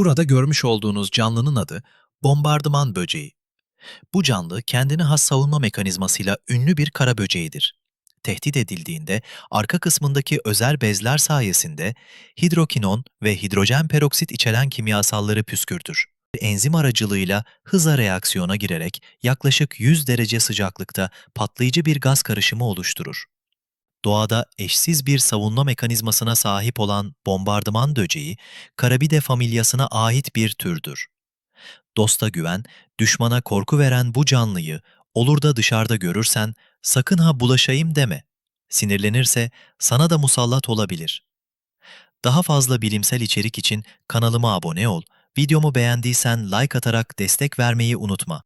Burada görmüş olduğunuz canlının adı bombardıman böceği. Bu canlı kendine has savunma mekanizmasıyla ünlü bir kara böceğidir. Tehdit edildiğinde arka kısmındaki özel bezler sayesinde hidrokinon ve hidrojen peroksit içeren kimyasalları püskürtür. Enzim aracılığıyla hıza reaksiyona girerek yaklaşık 100 derece sıcaklıkta patlayıcı bir gaz karışımı oluşturur. Doğada eşsiz bir savunma mekanizmasına sahip olan bombardıman böceği, Karabide familyasına ait bir türdür. Dosta güven, düşmana korku veren bu canlıyı olur da dışarıda görürsen sakın ha bulaşayım deme. Sinirlenirse sana da musallat olabilir. Daha fazla bilimsel içerik için kanalıma abone ol, videomu beğendiysen like atarak destek vermeyi unutma.